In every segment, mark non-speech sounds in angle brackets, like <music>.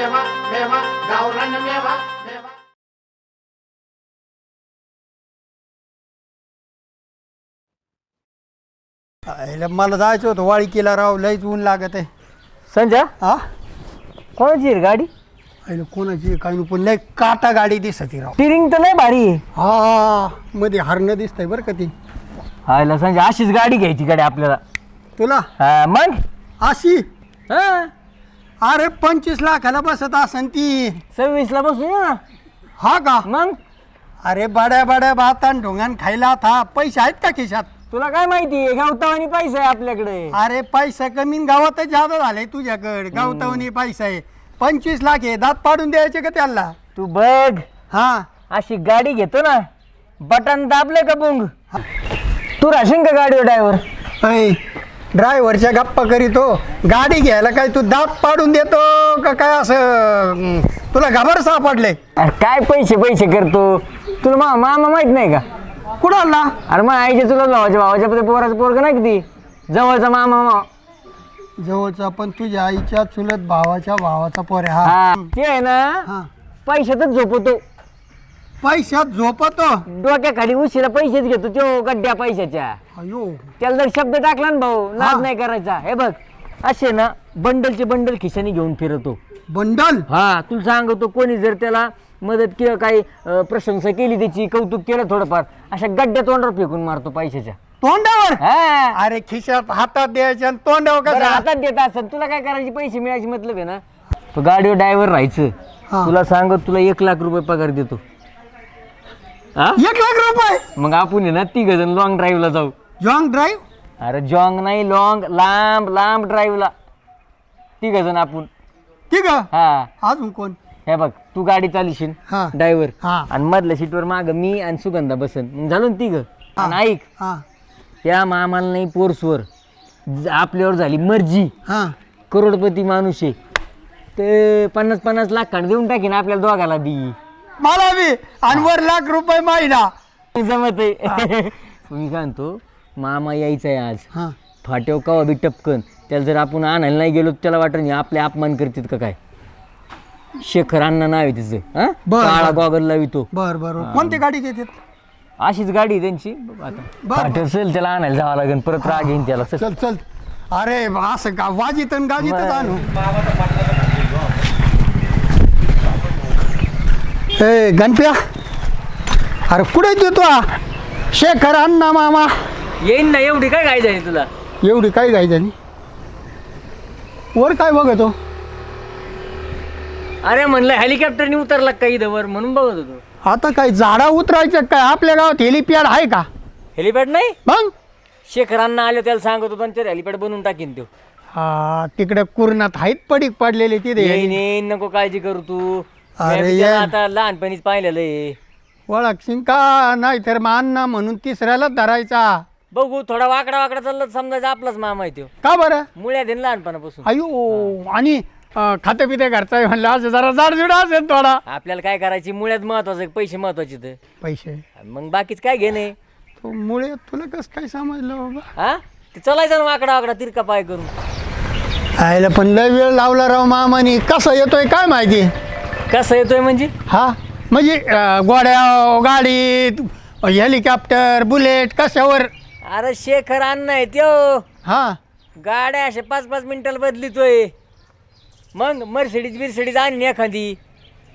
मेवा मेवा गावरान मेवा मेवा. आईला मला जायचं होतं वाळी केला राव लयच ऊन लागत आहे. संजय? हा? कोणाची रे गाडी? आईला कोणाची काय नको लय काटा गाडी दिसत राव. स्टिरिंग तर नाही भारी आहे. हा मध्ये हरणं दिसतंय बरं का ती. हायला संजय अशीच गाडी घ्यायची गाडी आपल्याला. तुला? हा, मग? अशी? हा. अरे पंचवीस लाखाला बसत असन ती. सव्वीसला बसू ना. हा का? मग? अरे बड्या बड्या भातान ढोंगान खायला था पैसे आहेत का खिशात? तुला काय माहिती गवतावानी पैसा आहे आपल्याकडे. अरे पैसा कमी न गावातच जादा झाले तुझ्याकडे. गावतावनी पैसा आहे. पंचवीस लाख आहे. दात पाडून द्यायचे का त्याला? तू बघ. हा. अशी गाडी घेतो ना. बटन दाबले का बुंग? तू राहशील का गाडीवर ड्रायव्हर ऐ ड्रायव्हरच्या गप्पा करीतो. गाडी घ्यायला काय तू दात पाडून देतो का काय असं तुला घबर सापडले काय पैसे पैसे करतो? तुला मा मामा माहीत नाही का? कुठं आला? अरे मग आईचे तुला भावाच्या भावाच्या पती पोराचं पोरग नाही किती जवळचा मामा मा जवळचा पण तुझ्या आईच्या चुलत भावाच्या भावाचा पोरे हा. हा ते आहे ना हा. पैशातच झोपतो. पैशात झोपतो? डोक्याखाली उशिरा पैसेच घेतो तो गड्ड्या पैशाच्या. अयो. त्याला जर शब्द टाकला ना भाऊ. नाद नाही करायचा. हे बघ असे ना बंडलचे बंडल खिशाने घेऊन फिरतो. बंडल? हा तुला सांगतो कोणी जर त्याला मदत किंवा काही अं, प्रशंसा केली त्याची कौतुक केलं थोडंफार अशा गड्ड्या तोंडावर फेकून मारतो पैशाच्या. तोंडावर? हा. अरे खिशात हातात द्यायचे आणि तोंडावर बरं, कसं हातात देत असेल तुला काय करायची? पैसे मिळायचे मतलब आहे ना? तो गाडीवर ड्रायव्हर राहायचं. हा. तुला सांगत तुला एक लाख रुपये पगार देतो. हा? एक लाख रुपये? मग आपण आहे ना तिघ जण लॉंग ड्राईव्हला जाऊ. जॉंग ड्राईव्ह अरे जॉंग नाही लॉंग लांब लांब ड्राईव्हला तिघ जण आपण. ठीक आहे हा. अजून कोण? हे बघ तू गाडी चालिशील हा. ड्रायव्हर हा. आणि मधल्या सीटवर माग मी आणि सुगंधा बसन. मग झालं ना तिघ? आणि ऐक हा. त्या मामाला नाही पोर्सवर ज- आपल्यावर झाली मर्जी. हा. करोडपती माणूस आहे. ते पन्नास पन्नास लाख खांड देऊन टाकीन आपल्याला दोघाला दी मला बी. आणि वर लाख रुपये महिना. जमत आहे मी काय म्हणतो मामा यायचा आहे आज. हा. फाट्याव कवा बी टपकन त्याला जर आपण आणायला नाही गेलो तर त्याला वाटत नाही आपले अपमान करतात का काय? शेखर अण्णा नाव आहे तिचं हा? बरं, काळा. गॉगल लावितो बर बर कोणती गाडी घेतात? अशीच गाडी आहे त्यांची. बघू आता. बरं. फाट्यावर चल त्याला आणायला जावं लागेल परत राग येईन त्याला. चल. चल चल. अरे असं का वाजित आणि गाजितच बरं. आणू. ए गणप्या. अरे कुठे देतो हा? शेखर अण्णा मामा. येईन ना एवढी काय गाय जाईल तुला? एवढी काय गाय झाली? वर काय बघतो? अरे म्हणलं हेलिकॉप्टरने उतरला का इथं वर? म्हणून बघत होतो. आता काय झाडा उतरायचं काय? आपल्या गावात हेलिपॅड आहे का? हेलिपॅड नाही? मग? शेखरांना आले त्याला सांगत होतो आणि ते हेलिपॅड बनवून टाकीन तो हा तिकडे कुरणात आहेत पडीक पडलेले तिथे येईन येईन नको काळजी करू तू. अरे मी. आता लहानपणीच पाहिलेलं आहे. ओळखशील का? नाही तर अण्णा म्हणून तिसऱ्याला धरायचा. बघू थोडा वाकडा वाकडा चालला तर समजायचा आपलाच मामा आहे तो. का बरं? मुळ्या देईन लहानपणापासून. अयो आणि खाते पिते घरचा आहे म्हणलं असं जरा जाडजुडा असेल थोडा. आपल्याला काय करायची मुळ्यात महत्वाचं पैसे महत्त्वाचे तर. पैसे? मग बाकीच काय घेणे? तो मुळे तुला कसं काय समजलं बाबा? हा? ते चलायचं ना वाकडा वाकडा तिरका पाय करून. आयला पण लय वेळ लावला राव मामानी. कसं येतोय काय माहिती? कसं येतोय म्हणजे? हा? म्हणजे अं, गोड्या गाडीत हेलिकॉप्टर बुलेट कशावर? अरे शेखर अण्णा आहे त्यो हा. गाड्या अशा पाच पाच मिनिटाला बदलितोय. मग मर्सिडीज बिर्सिडीज आणली एखादी.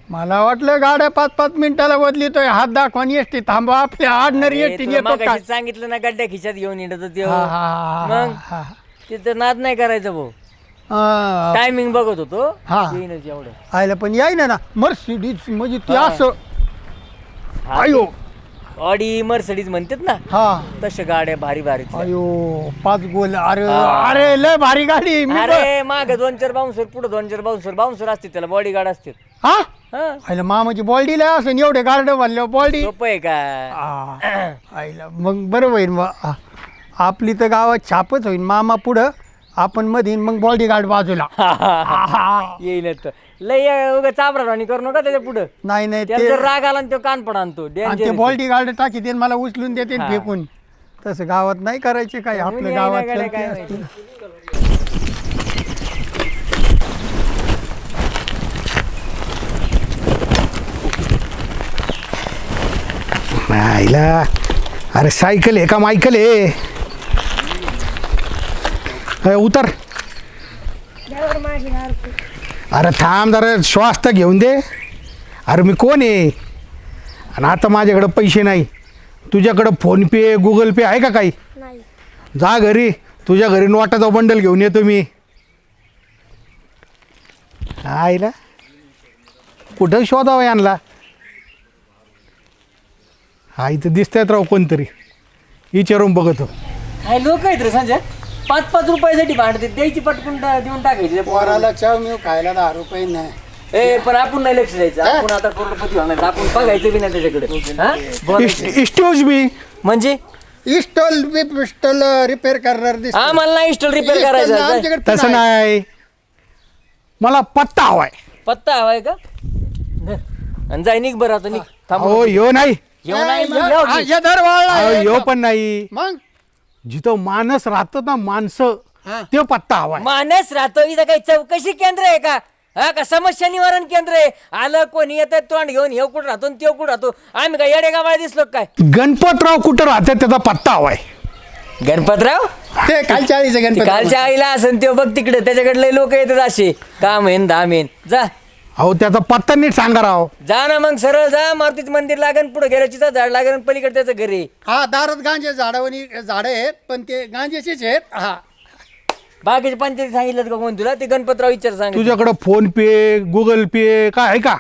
मला वाटलं गाड्या पाच पाच मिनिटाला बदलितोय. हात दाखवून एसटी थांबा. आपल्या आडणारी अरे, एसटी तुला येतो काय मगाशीच सांगितलं ना गड्ड्या खिशात घेऊन येत त्यो. हा, हा, हा, मग? हा, तिथं नाद नाही करायचं भाऊ. हा. टायमिंग बघत होतो. हा. येईनच एवढं. आयला पण याय ना. मर्सिडीज म्हणजे ती. असं. हा, अयो ऑडी मर्सिडीज म्हणतात ना हा. तशा गाड्या भारी भारी अयो पाच गोल. अरे. अरे लय भारी गाडी मी अरे माग दोन चार बाउन्सर पुढे दोन चार बाउन्सर बाउन्सर असतील त्याला बॉडी गार्ड असतील. हा? हा. आयला मामाची बॉल्डी लय असं एवढे गार्ड भरल्या बॉल्डी सोपं आहे का? आईला मग बरं होईल मग आ- आपली तर गावात छापच होईल मामा पुढं आपण मधीन मग बॉडी गार्ड बाजूला आहा. येईल तर लय उगा चाबराणी करू नका त्याच्या पुढे. नाही नाही राग आला आणि तो कान पण आणतो ते बॉल्टी गार्ड टाकी ते मला उचलून देते फेकून. तसं गावात नाही करायचे काय आपल्या गावात काय अरे सायकल आहे का मायकल आहे? उतर. अरे थांब जरा श्वास तर घेऊन दे. अरे मी कोण आहे? आणि आता माझ्याकडं पैसे नाही. तुझ्याकडं फोनपे गुगल पे आहे का काही? नाही. जा घरी. तुझ्या घरी नोटाचा बंडल घेऊन येतो मी. आईला? कुठं शोधावं यांना हा इथं दिसतायत राव कोणतरी. विचारून बघतो. काय लोक आहेत रे संजय? पाच पाच रुपयासाठी भांडते द्यायची पटकून टा- देऊन टाकायची त्या पोराला. पोराला चाव मी खायला दहा रुपये नाही ए पण आपण नाही लक्ष द्यायचं आपण आता करोडपती होणार आपण बघायचं बी नाही त्याच्याकडे हा? एक्सक्यूज मी म्हणजे इस्टॉल बी पिस्टॉल रिपेअर करणार दिसतो. आम्हाला नाही इन्स्टॉल रिपेअर इस्टॉल करायचं आहे. आमच्याकडे पण तसं आहे. नाही मला पत्ता हवाय पत्ता हवाय का धर. आणि जाय निघ बरं आता निघ थांब हो यो नाही येऊ नाही येऊ हा. हे अहो, आहे. यो पण नाही मग जिथं माणस राहतात ना माणसं हा. ते पत्ता हवाय मानस राहतो इथं काही चौकशी केंद्र आहे का? हा का समस्या निवारण केंद्र आहे? आलं कोणी येतं तोंड घेऊन हे कुठं राहतो आणि ते कुठं राहतो? आम्ही काय येडे गावाला दिसलो का काय? गणपतराव कुठं राहतात त्याचा पत्ता हवाय गणपतराव? ते कालच्या आळीचं ते गणपती कालच्या आईला असन ते बघ तिकडे त्याच्याकडले लोक येतात असे काम येईन दहा मेन जा. अहो त्याचा पत्ता नीट सांगा राव. जा ना मग सरळ जा. मारुतीचं मंदिर लागेल पुढे गेलं चिता झाड लागेल पलीकडे त्याचं घरी. हा दारात गांजे झाडावणी झाडं आहेत पण ते गांजेचेच आहेत. हा. बाकीचे पंचायती सांगितलं का कोण तुला? ते गणपतराव विचार सांग तुझ्याकडं फोन पे गुगल पे काय आहे का?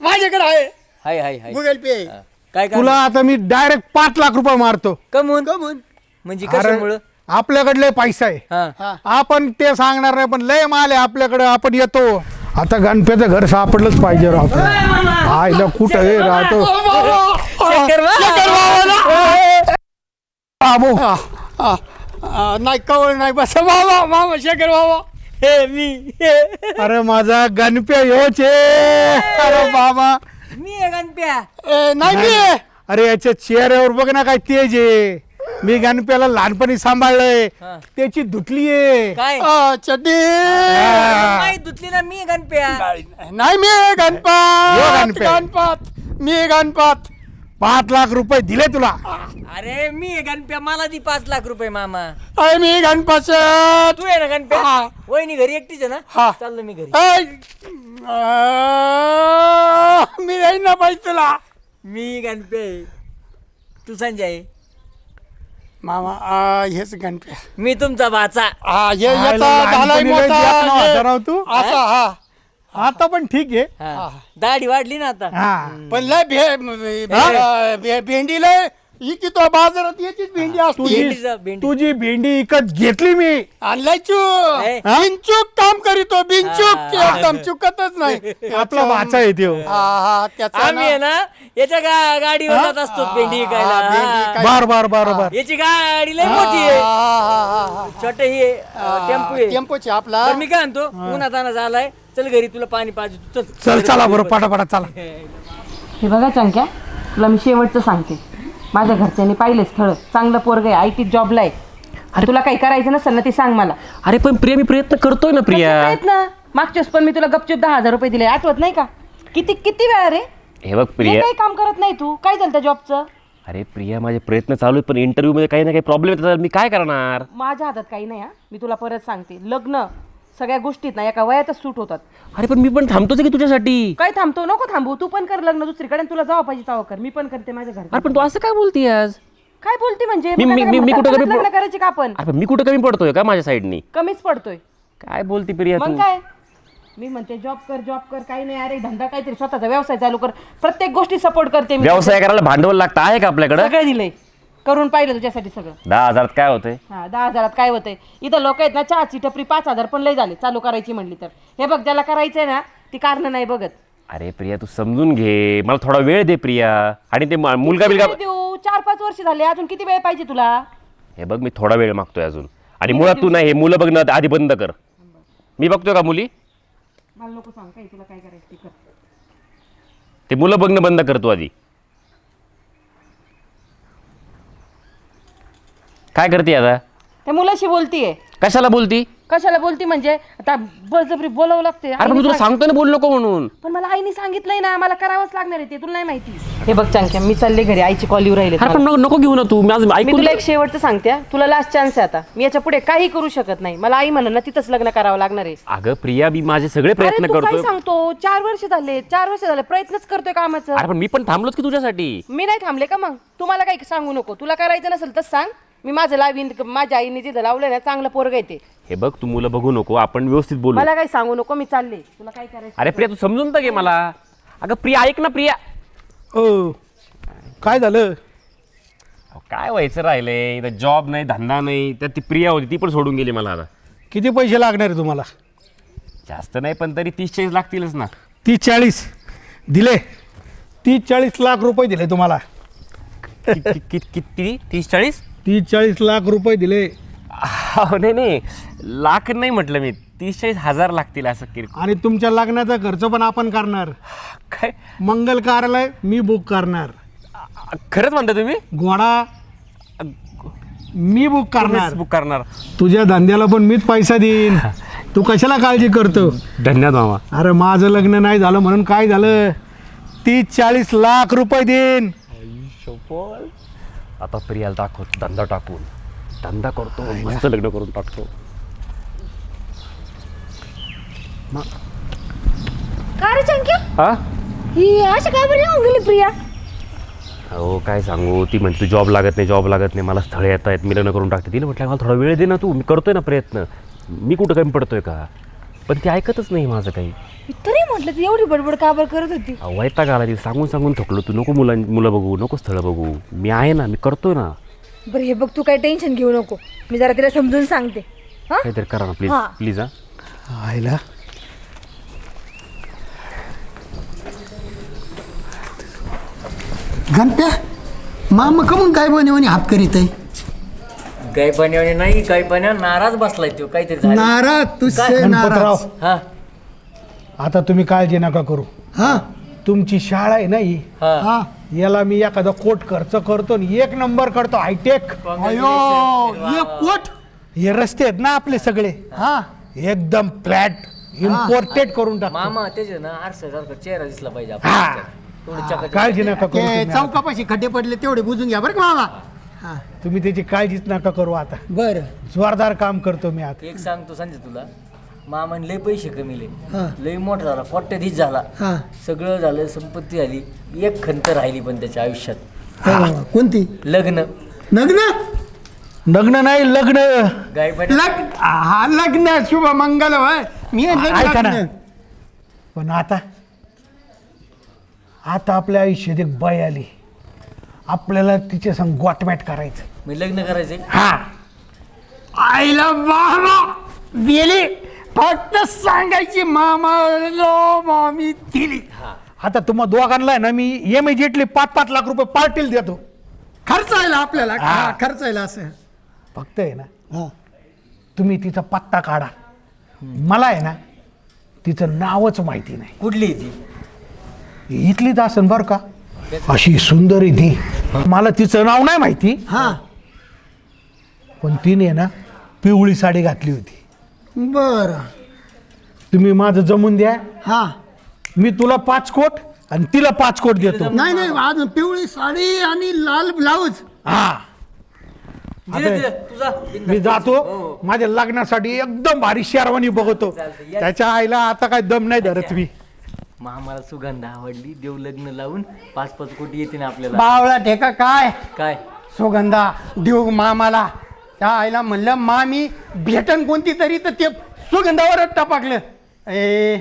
माझ्याकडे आहे. Hi hi hi. Google Pay. हा. काय तुला काय आता मी डायरेक्ट पाच लाख रुपये मारतो. कमून कमून म्हणजे कशामुळं आपल्याकडले पैसा आहे. हा. हा. आपण ते सांगणार नाही पण लय माल आहे आपल्याकडे. आपण येतो. आता गणपतीचं घर सापडलंच पाहिजे राव. आपल्याला आईला कुठं हे राहतो. बाबू. नाही कवळ नाही बस. बाबा मामा शेखर बाबा. हे मी. अरे माझा गणप्या ह्योच आहे. अरे बाबा. मी आहे गणप्या. ए, नाही मी. आहे. अरे याच्या चेहऱ्यावर बघ ना काय तेज आहे. मी गणप्याला लहानपणी सांभाळलंय. हा. त्याची धुतली आहे काय चड्डी. नाही धुतली ना मी गणप्या. नाही मी यो गणपत गणपत. गणपत मी गणपत. पाच लाख रुपये दिले तुला. अरे मी गणप्या. मला दी पाच लाख रुपये मामा. अय मी गणपत तू आहे ना गणप्या. हा. वहिनी घरी एकटीच आहे ना? हा. चाललो मी घरी. मी नाही ना पाहिजे तुला. मी गणप्या आहे. तू संजय. मामा आ, हेच गणप्या मी तुमचा भाचा हा हे याचा झालाय मोठा. हे- तू. असा हा. आता पण ठीक आहे. हा. दाढी वाढली ना आता. हा. पण लय भे भे- भे- भेंडी लय ही की तो बाजारात याचीच भेंडी असते. तुझी भेंडी. तुझी भेंडी इकत घेतली मी. आणि लय चू ए. बिनचूक काम करीतो बिनचूक. हा. एकदम चुकतच नाही. <laughs> आपला हा हा त्याचा आम्ही आहे ना- ना याच्या गा गाडीवर जात असतो भेंडी हा, हा. काय- बार बार बार बार. याची गाडी लय हा, मोठी हा, आहे. हा, हा, हा. छोट ही आहे, अं, टेम्पो आहे. टेम्पोची आपला. मी काय म्हणतो उन्हात आणा झालाय. चल घरी तुला पाणी पाहिजे तू चल चल चला बरं पटापटा चला. <laughs> हे बघा चंक्या तुला मी शेवटचं सांगते. माझ्या घरच्यांनी पाहिले स्थळ. चांगलं पोरग आहे आय टी जॉबला आहे. तुला काही करायचं नसेल ना ते सांग मला. अरे पण प्रिया मी प्रयत्न करतोय ना प्रिया. ना मागच्याच पण मी तुला गपचूप दहा हजार रुपये दिले. आठवत नाही का? किती किती वेळा रे? हे बघ हे प्रिया. काही काम करत नाही तू. काय झालं त्या जॉबचं अरे प्रिया माझे प्रयत्न चालू आहेत पण इंटरव्ह्यू मध्ये काही ना काही प्रॉब्लेम येतात. मी काय करणार? माझ्या हातात काही नाही हा. मी तुला परत सांगते. लग्न. सगळ्या गोष्टीत ना एका वयातच सूट होतात. अरे पण मी पण थांबतोच की तुझ्यासाठी? काय थांबतो नको थांबू. तू पण कर लग्न दुसरीकडे आणि तुला जावं पाहिजे तेव्हा कर. मी पण करते माझ्या घरी अरे पण तू असं काय बोलती आज? काय बोलते म्हणजे? मी- मग मी- काय मी- मी कुठं म्हातारपणात कमी- लग्न करायची का आपण? अरे पण मी कुठं कमी पडतोय का माझ्या साईडनी? कमीच पडतोय. काय बोलती प्रिया मग काय? मी म्हणते जॉब कर जॉब कर. काही नाही अरे धंदा काहीतरी स्वतःचा व्यवसाय चालू कर. प्रत्येक गोष्टी सपोर्ट करते मी. व्यवसाय करायला भांडवल लागतं आहे का आपल्याकडं? सगळं दिलंय. करून पाहिलं तुझ्यासाठी सगळं. दहा हजारात काय होतंय? हा दहा हजारात काय होतंय? इथं लोक आहेत ना चहाची टपरी पाच हजार पण लय झाले चालू करायची म्हणली तर. हे बघ ज्याला करायचंय ना ती कारण नाही बघत. अरे प्रिया तू समजून घे. मला थोडा वेळ दे प्रिया. आणि ते म- मुलगा बिलगा किती देऊ? चार पाच वर्ष झाले अजून किती वेळ पाहिजे तुला? हे बघ मी थोडा वेळ मागतोय अजून. आणि मुळात तू नाही हे मुलं बघणं आधी बंद कर. मी बघतोय का मुली? मला नको सांग काय तुला काय करायचं ते कर. ते मुलं बघणं बंद करतो आधी. काय करते आता? त्या मुलाशी बोलतीये कशाला बोलती? कशाला बोलती म्हणजे? आता बळजबरी बोलावं लागते. अरे पण आईने मी तुला सांग- सांगतो ना बोल नको म्हणून. पण मला आईने सांगितलंय ना मला करावंच लागणार आहे ते तुला नाही माहिती. हे बघ चांगल्या मी चालले घरी आईची कॉल येऊ राहिले अरे पण नको नको घेऊ ना तू माझं मी ऐकून तुला एक शेवटचं सांगते हा. तुला लास्ट चान्स आहे आता. मी याच्यापुढे काही करू शकत नाही. मला आई म्हणा ना तिथंच लग्न करावं लागणार आहे. अगं प्रिया मी माझे सगळे प्रयत्न अरे तू काय करतोय. सांगतो? चार वर्ष झाले चार वर्ष झाले प्रयत्नच करतोय कामाचं. अरे पण मी पण थांबलोच की तुझ्यासाठी. मी नाही थांबले का मग? तुम्हाला काही सांगू नको. तुला करायचं नसेल तर सांग. मी माझं लावीन माझ्या आईने जिथं लावलं ना चांगलं पोरग येते हे बघ तू मुलं बघू नको आपण व्यवस्थित बोलू. मला काही सांगू नको मी चालले. तुला काय करायचं? अरे प्रिया तू समजून तर घे मला. अगं प्रिया ऐक ना प्रिया. ओ काय झालं? अहो, काय व्हायचं राहिलंय? इथं जॉब नाही धंदा नाही. त्यात ती प्रिया होती ती पण सोडून गेली मला आता. किती पैसे लागणार आहे तुम्हाला? जास्त नाही पण तरी तीस चाळीस लागतीलच ना. तीस चाळीस. दिले. तीस चाळीस लाख रुपये दिले तुम्हाला. कि- कि- कि- किती? तीस चाळीस? तीस चाळीस लाख रुपये दिले. अहो, नाही नाही. लाख नाही म्हटलं मी. तीस चाळीस हजार लागतील असं किरकोळ. आणि तुमच्या लग्नाचा खर्च पण आपण करणार. काय? मंगल कार्यालय मी बुक करणार. खरंच म्हणता तुम्ही? घोडा मी बुक करणार. बुक करणार. तुझ्या धंद्याला पण मीच पैसा देईन. तू कशाला काळजी करतो? धन्यवाद मामा. अरे माझं लग्न नाही झालं म्हणून काय झालं? तीस चाळीस लाख रुपये देईन. आता प्रियाला दाखवतो धंदा टाकून. धंदा करतो मस्त लग्न करून टाकतो. का रे चंक्या? हा? ही अशा काय बरं येऊन गेली प्रिया? हो काय सांगू? ती म्हणते तू जॉब लागत नाही जॉब लागत नाही मला स्थळ येत आहेत मी लग्न करून टाकते. तिला म्हटलं मला थोडा वेळ दे ना तू मी करतोय ना प्रयत्न. मी कुठं कमी पडतोय का? पण ती ऐकतच नाही माझं काही. तरी म्हटलं ती एवढी बडबड का बरं करत होती? अहो, वैताग आला ती सांगून सांगून थकलो तू. नको मुलं मुलं बघू नको स्थळ बघू. मी आहे ना मी करतोय ना. बरं हे बघ तू काही टेन्शन घेऊ नको. मी जरा तिला समजून सांगते. हा? काहीतरी करा ना प्लीज हा. प्लीज हा. आयला. घंट्या मामा कमून काय बनवणी हात करीत आहे? काही पाण्याने नाही काही पाण्या नाराज बसलाय तो काहीतरी झालं? नाराज तुझे गणपतराव नाराज. हा. आता तुम्ही काळजी नका करू. हा. तुमची शाळा आहे नाही हा? हा. याला मी एखादा कोट खर्च करतो आणि एक नंबर करतो हायटेक. अयो कोट? हे रस्ते आहेत ना आपले सगळे? हा. एकदम फ्लॅट इम्पोर्टेड करून टाकतो. मामा त्याचे ना आरशासारखा चेहरा दिसला पाहिजे हा. आपल्याला. थोडी चकाचक. काळजी नका करू ते तुम्ही आता. चौकापाशी खड्डे पडले तेवढे बुजून घ्या बरं का मामा. हा. तुम्ही त्याची काळजीच नका करू आता. बर. जोरदार काम करतो मी आता. एक सांगतो संजय तुला. मामाने लय पैसे कमीले हा. लय मोठा झाला कोट्याधीश झाला. हा. सगळं झालं संपत्ती झाली. एक खंत राहिली पण त्याच्या आयुष्यात. हो, कोणती? लग्न. लग्न? लग्न नाही लग्न. हा लग्न शुभ मंगल होय. मी म्हणलं ऐका ना. लग्न. पण आता आता आपल्या आयुष्यात एक बाई आली. आपल्याला तिच्या संग गोटमॅट करायचं. मी लग्न करायचंय. हा. आईला मामा गेली फक्त सांगायची मामा लो मामी दिली. आता तुम्हा दोघांना आहे ना मी इमिजिएटली पाच पाच लाख रुपये पार्टील देतो. खर्चायला आपल्याला. हा. हा, खर्चायला असं. फक्त आहे ना हा. तुम्ही तिचा पत्ता काढा. मला आहे ना तिचं नावच माहिती नाही. कुठली ती? इथलीच असन बरं का. अशी सुंदर आहे ती मला तिचं नाव नाही माहिती. हा. पण तिने ना पिवळी साडी घातली होती. बर. तुम्ही माझं जमून द्या. हा. मी तुला पाच कोट आणि तिला पाच कोट देतो. नाही नाही अजून पिवळी साडी आणि लाल ब्लाऊज. हा. तुझा. मी जातो. माझ्या लग्नासाठी एकदम भारी शेरवानी बघतो. त्याच्या आईला आता काय दम नाही धरत मी. मामाला सुगंध आवडली. देव लग्न लावून पाच पाच कोटी येते ना आपल्याला. बावळा ठेका काय? काय? सुगंधा देव मामाला. त्या आईला म्हणलं मामी भेटन कोणती तरी तर ते सुगंधावरच टपाकलं. ए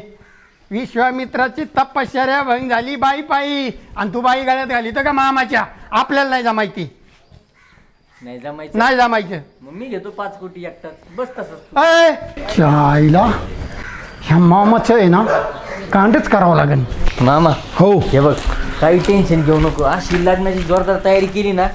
विश्वामित्राची तपश्चर्या भंग झाली बाई पायी. आणि तू बाई गळ्यात घाली तर का मामाच्या? आपल्याला नाही जमायती नाही जमायचं? नाही जमायचं. मग मी घेतो पाच कोटी एकटात बस तसंच. त्या आईला ह्या मामाचं आहे ना कांडच करावं लागेल. मामा हो. हे बघ काही टेन्शन घेऊ नको. अशी लग्नाची जोरदार तयारी केली ना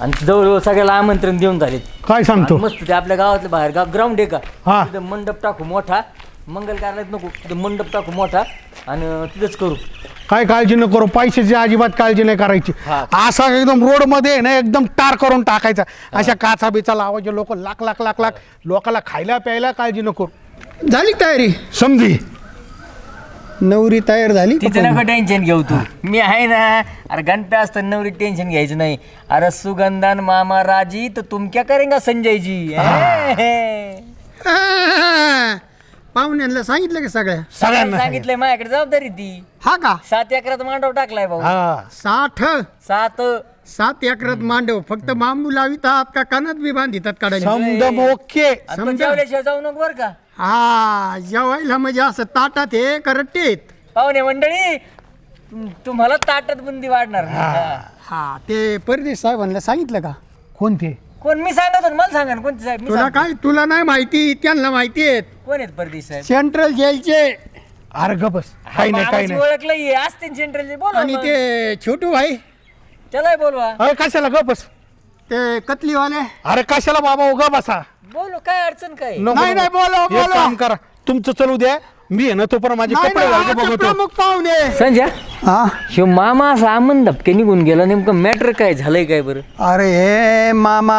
आणि जवळजवळ सगळ्याला आमंत्रण देऊन झाले काय सांगतो? मस्त ते आपल्या गावातलं बाहेर गाव ग्राउंड आहे का? हा. तिथं मंडप टाकू मोठा. मंगल कार्यालयात नको तिथं मंडप टाकू मोठा. आणि तिथंच करू. काय काळजी न करू पैशाची अजिबात काळजी नाही करायची. हा. असा एकदम रोडमध्ये आहे ना एकदम टार करून टाकायचा. अशा काचा बिचा लावायचे लोक लाख लाख लाख लाख. लोकाला खायला प्यायला काळजी नको. झाली तयारी? समजी. नवरी तयार झाली का तिचं पण? नको टेन्शन घेऊ तू. मी आहे ना अरे घंटा असतं नवरी टेन्शन घ्यायचं नाही. अरे सुगंधान मामा राजी तर तुम क्या करेंगा संजय जी आ, पाहुण्यांना सांगितलं का सगळ्या? सगळ्यांना सांगितलंय माझ्याकडे जबाबदारी ती. हा का? सात एकरात मांडव टाकलाय भाऊ. हा. साठ. सात. सात एकरात मांडव फक्त बांबू लावितात का? कानात बी बांधितात काढायला? समदम ओके आणि तो जेवल्याशिवाय जाऊ नको बरं का? हा जेवायला म्हणजे असं ताटात हे करटेत पाहुणे मंडळी तुम- तुम्हाला ताटात बुंदी वाढणार नाही. हा. हा. ते परदेश साहेबांना सांगितलं का? कोणते? कोण? मी सांगत होतो मला सांगा ना कोणते साहेब? मी तुला सांगतो. काय तुला नाही माहिती त्यांना माहिती आहेत. कोण आहेत परदेश साहेब? सेंट्रल जेलचे. अरे ग बस काही नाही काही नाही. ओळखलं ये असते सेंट्रल बोला आणि ते छोटू भाई. त्याला बोलवा. अरे कशाला ग बस. ते कतलीवाले. अरे कशाला बाबा उगा बसा. बोलू काय अडचण काय? नको, नाही, नको. नाही, बोलवा, एक बोलवा. काम करा. तुमचं चलू द्या. मी आहे ना तो पण माझे नाही, कपडे नाही, घालतो आता बघतो. प्रमुख पाहुणे. संजय हा? शिव मामा असा आमन धपके निघून गेला. नेमकं मॅटर काय झालंय काय बरं? अरे हे मामा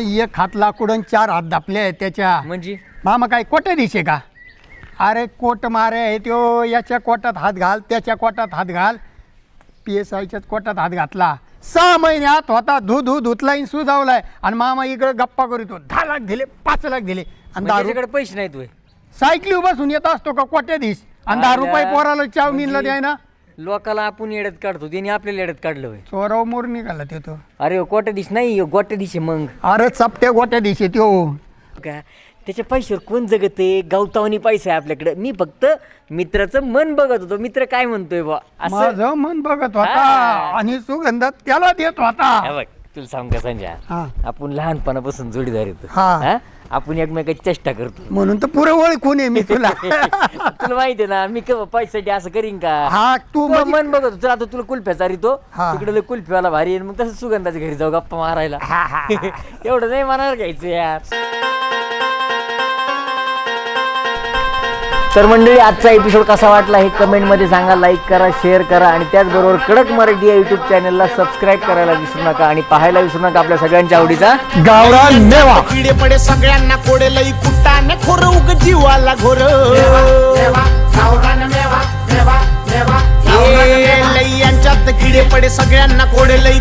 एक हात लाकडून चार हात दापले आहेत त्याच्या. म्हणजे? मामा काय कोटे दिसे का? अरे कोट मारे आहे त्यो याच्या कोटात हात घाल त्याच्या कोटात हात घाल. पी एस आयच्याच कोटात हात घातला. सहा महिन्यात होता धू धू धुतलाईन सुजावलाय. आणि मामा इकडे गप्पा करीतो दहा लाख दिले पाच लाख दिले. आणि दारू त्याच्याकडे पैसे नाहीत वय सायकली बसून येत असतो का कोट्या दिस आणि दहा रुपये पोराला चावमीनला म्हणजे द्याय ना लोकाला आपण येड्यात काढतो त्यांनी आपल्याला येड्यात काढलं वय चोराव मोर निघाला ते तो अरे गोट्या दिस नाही गोट्या दिशे मग. अरे चपट्या गोट्या दिसे त्यो. का त्याच्या पैशावर कोण जगत आहे? गावतावनी पैसा आहे आपल्याकडे. मी फक्त मित्राचं मन बघत होतो. मित्र काय म्हणतोय बा असं. माझं मन बघत होता हा. आणि सुगंधात त्याला देत होता. हे बघ तुला सांग का संजय? हा. आपण लहानपणापासून जोडीदार येतो. हा. आपण एकमेकाची चेष्टा करतो. म्हणून तर पुरे ओळखून आहे मी तुला. <laughs> तुला माहिती आहे ना मी केव्हा पैशासाठी असं करीन का? हा तू तू म्हणजे- मन बघत होतो. आता तुला कुल्फ्याचा तो हा. तिकडे कुल्फ्याला भारी आहे. मग तसं सुगंधाच्या घरी जाऊ गप्पा मारायला. <laughs> एवढं नाही मनावर घ्यायचं यार. तर मंडळी आजचा एपिसोड कसा वाटला हे कमेंटमध्ये सांगा लाईक करा शेअर करा आणि त्याचबरोबर कडक मराठी या युट्यूब चॅनलला सबस्क्राईब करायला विसरू नका आणि पाहायला विसरू नका आपल्या सगळ्यांच्या आवडीचा गावरान मेवा. किडे पडे सगळ्यांना कोडे लई कुट्टाने खोर उग जीवाला घोर. लई यांच्यात किडे पडे सगळ्यांना कोडे लई